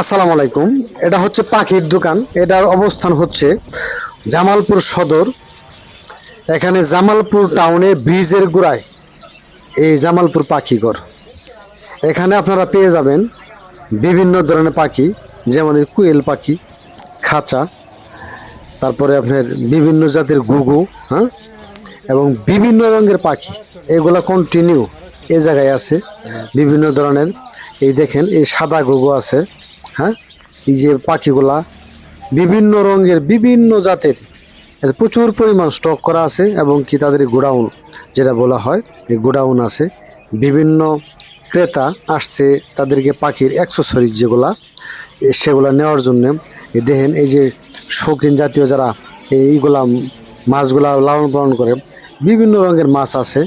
আসসালামু আলাইকুম। এটা হচ্ছে পাখির দোকান। এটার অবস্থান হচ্ছে জামালপুর সদর। এখানে জামালপুর টাউনে ব্রিজের গোড়ায় এই জামালপুর পাখিঘর এখানে আপনারা পেয়ে যাবেন বিভিন্ন ধরনের পাখি, যেমন কুয়েল পাখি, খাঁচা, তারপরে আপনার বিভিন্ন জাতের গুগু হ্যাঁ? এবং বিভিন্ন রঙের পাখি। এগুলো কন্টিনিউ এ জায়গায় আছে, বিভিন্ন ধরনের। এই দেখেন, এই সাদা গুগু আছে হ্যাঁ? এই যে পাখিগুলা, বিভিন্ন রঙের, বিভিন্ন জাতের প্রচুর পরিমাণ স্টক করা আছে এবং কি তাদের গোডাউন, যেটা বলা হয়, এই গোডাউন আছে। বিভিন্ন ক্রেতা আসছে তাদেরকে পাখির অ্যাক্সেসরিজ যেগুলা সেগুলা নেওয়ার জন্যে। দেখেন, এই যে শৌখিন জাতীয় যারা এইগুলা মাছগুলা লালন পালন করে, বিভিন্ন রঙের মাছ আছে।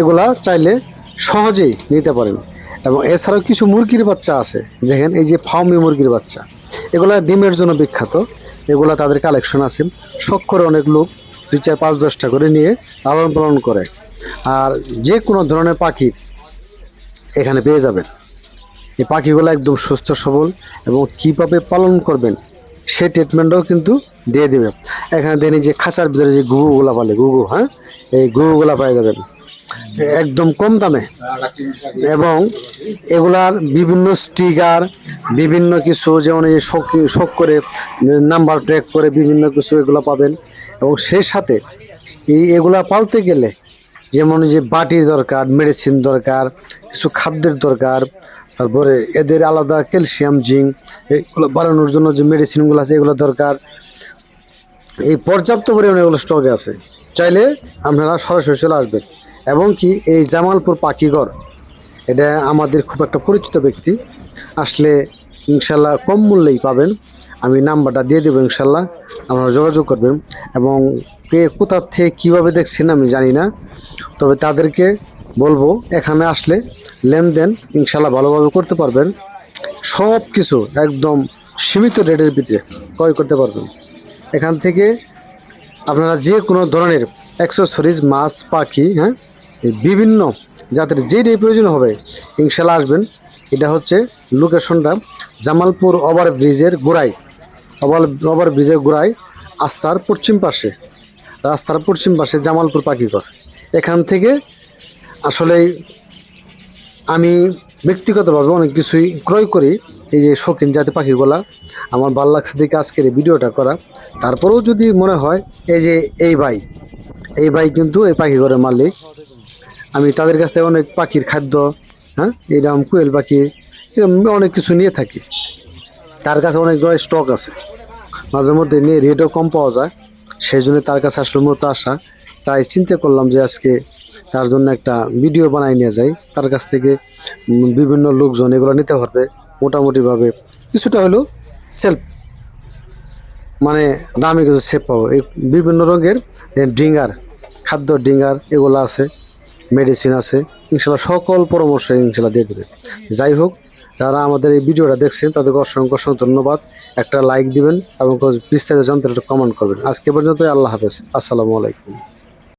এগুলা চাইলে সহজেই নিতে পারেন। এবং এছাড়াও কিছু মুরগির বাচ্চা আছে। দেখেন, এই যে ফার্মি মুরগির বাচ্চা। এগুলো ডিমের জন্য বিখ্যাত। এগুলো তাদের কালেকশন আছে। শখ করে অনেক লোক দুই চার পাঁচ দশটা করে নিয়ে লালন পালন করে। আর যে কোনো ধরনের পাখির এখানে পেয়ে যাবেন। এই পাখিগুলো একদম সুস্থ, সবল এবং কীভাবে পালন করবেন সে ট্রিটমেন্টও কিন্তু দিয়ে দেবে। এখানে এই যে খাঁচার ভিতরে যে গুগুগুলা পালে গুগু হ্যাঁ? এই গুগুগুলা পেয়ে যাবেন একদম কম দামে। এবং এগুলার বিভিন্ন স্টিকার, বিভিন্ন কিছু, যেমন এই শোক করে, নাম্বার ট্র্যাক করে বিভিন্ন কিছু এগুলো পাবেন। এবং সেই সাথে এই এগুলা পালতে গেলে যেমন যে বাটি দরকার, মেডিসিন দরকার, কিছু খাদ্যের দরকার, তারপরে এদের আলাদা ক্যালসিয়াম, জিঙ্ক, এগুলো বাড়ানোর জন্য যে মেডিসিনগুলো আছে এগুলো দরকার। এই পর্যাপ্ত পরিমাণে এগুলো স্টকে আছে। চাইলে আপনারা সরাসরি চলে আসবেন। এবং কি এই জামালপুর পাখিঘর, এটা আমাদের খুব একটা পরিচিত ব্যক্তি। আসলে ইনশাল্লাহ কম মূল্যেই পাবেন। আমি নাম্বারটা দিয়ে দেবো ইনশাল্লাহ, আপনারা যোগাযোগ করবেন। এবং কে কোথার থেকে কীভাবে দেখছেন আমি জানি না। তবে তাদেরকে বলব, এখানে আসলে লেনদেন ইনশাল্লাহ ভালোভাবে করতে পারবেন। সব কিছু একদম সীমিত রেটের ভিতরে ক্রয় করতে পারবেন। এখান থেকে আপনারা যে কোনো ধরনের অ্যাক্সেসরিজ মাছ পাখি হ্যাঁ বিভিন্ন জাতের যেটাই প্রয়োজন হবে, ইনশাল্লাহ আসবেন। এটা হচ্ছে লোকেশনটা জামালপুর ওভার ব্রিজের গোড়ায়। ওভার ওভার ব্রিজের গোড়ায় আস্তার পশ্চিম পাশে। রাস্তার পশ্চিম পাশে জামালপুর পাখিঘর এখান থেকে আসলে আমি ব্যক্তিগতভাবে অনেক কিছুই ক্রয় করি। এই যে শৌখিন জাতি পাখিগুলা, আমার ভালো লাগছে দেখে আজকের এই ভিডিওটা করা। তারপরেও যদি মনে হয়, এই যে এই ভাই এই ভাই কিন্তু এই পাখি ঘরের মালিক। আমি তাদের কাছ অনেক পাখির খাদ্য হ্যাঁ এরকম কুয়েল পাখি, এরকম অনেক কিছু নিয়ে থাকি। তার কাছে অনেক স্টক আছে। মাঝে মধ্যে নিয়ে রেটও কম পাওয়া যায়। সেই জন্য তার কাছে আসলে মতো আসা। তাই চিন্তা করলাম যে আজকে তার জন্য একটা ভিডিও বানাই নিয়ে যাই। তার কাছ থেকে বিভিন্ন লোকজন এগুলো নিতে পারবে। মোটামুটিভাবে কিছুটা হলেও সেলফ মানে দামি কিছু সেপ পাবো। এই বিভিন্ন রঙের ডিঙ্গার, খাদ্য ডিঙ্গার এগুলো আছে মেডিসিন আছে, ইনশাল্লাহ সকল পরামর্শ ইনশাল্লাহ দিয়ে দেবে। যাই হোক, যারা আমাদের এই ভিডিওটা দেখছেন, তাদেরকে অসংখ্য অসংখ্য ধন্যবাদ। একটা লাইক দিবেন এবং বিস্তারিত জানতে একটা কমেন্ট করবেন। আজকে পর্যন্ত আল্লাহ হাফেজ। আসসালামু আলাইকুম।